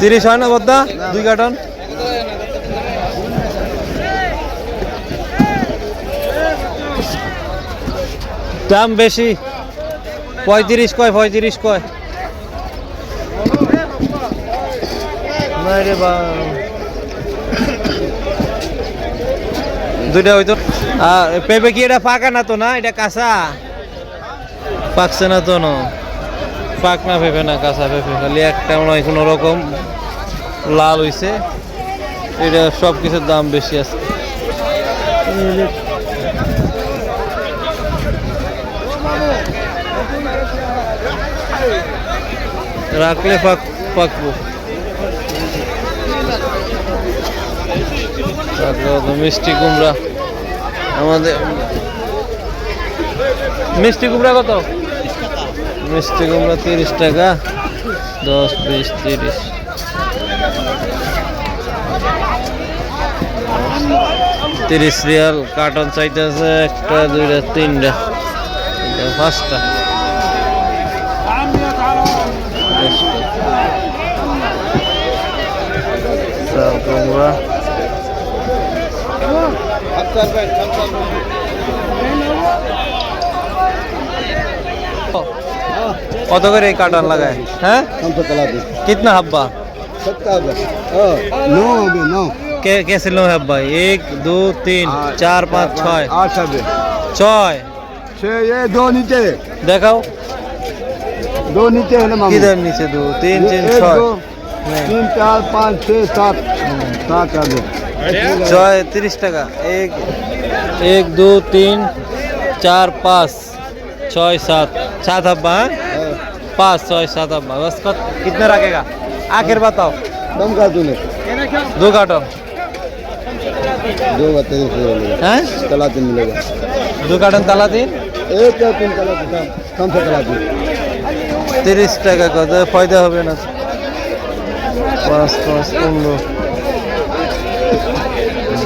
তিরিশ হয় না বদ্দা? দুই কার্টন? দাম বেশি। পঁয়ত্রিশ কয় পঁয়ত্রিশ কয়? দুইটা হয়তো পেঁপে কি এটা পাকা না তো না? এটা কাঁচা? পাকছে না তো না। পাক না পেঁপে না, কাঁচা পেঁপে খালি একটা মনে হয় কোনো রকম লাল হইছে। এটা সব কিছুর দাম বেশি আছে। রাখলে পাক পাকবো, মিষ্টি কুমড়া। আমাদের মিষ্টি কুমড়া কত? মিষ্টি কুমড়া তিরিশ টাকা, দশ, বিশ, তিরিশ। তিরিশ রিয়াল কার্টন চাইতেছে একটা, দুইটা, তিনটা। পাঁচটা। কুমড়া। কত করে এই কার্টন লাগায় হ্যাঁ कितना हब्बा नौ हो गए नौ কে कैसे लो हब्बा एक दो तीन चार पाँच छः आठ हो गए ছয় छह ये दो नीचे দেখাও दो नीचे है ना मामू किधर नीचे दो तीन ये तीन एक, ছয় दो, नहीं तीन चार पाँच छः सात सात आ गए ছয় তিরিশ টাকা এক এক দু তিন চার পাঁচ ছয় सात सात हब्बा हाँ? पाँच छः सात हब्बा बस कत कितना रखेगा आखिर बताओ कम कर तूने दो कार्टन दो बत्तीस मिलेगा हैं तला तीन मिलेगा दो कार्टन ताला तीन एक या तीन तला तीन कम से तला तीन তিরিশ টাকা কত ফায়দা হবে না পাঁচ পাঁচ পনেরো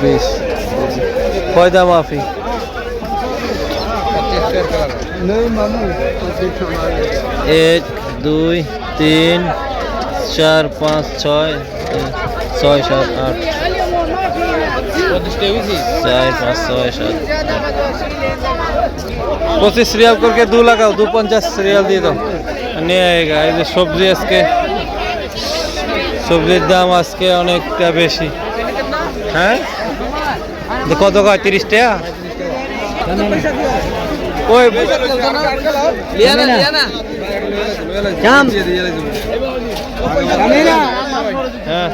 বিশ ফয়দা মাফি नहीं मामू এক দুই তিন চার পাঁচ ছয় ছয় সাত আট। চার পাঁচ ছয় সাত। পঁচিশ রিয়াল করকে দু লাগাও দু পঞ্চাশ রিয়াল দিয়ে দাও। নিয়ে আয়েগা এই যে সবজি আজকে সবজির দাম আজকে অনেকটা বেশি। হ্যাঁ? কত কয় তিরিশ টাকা। ওই হ্যাঁ।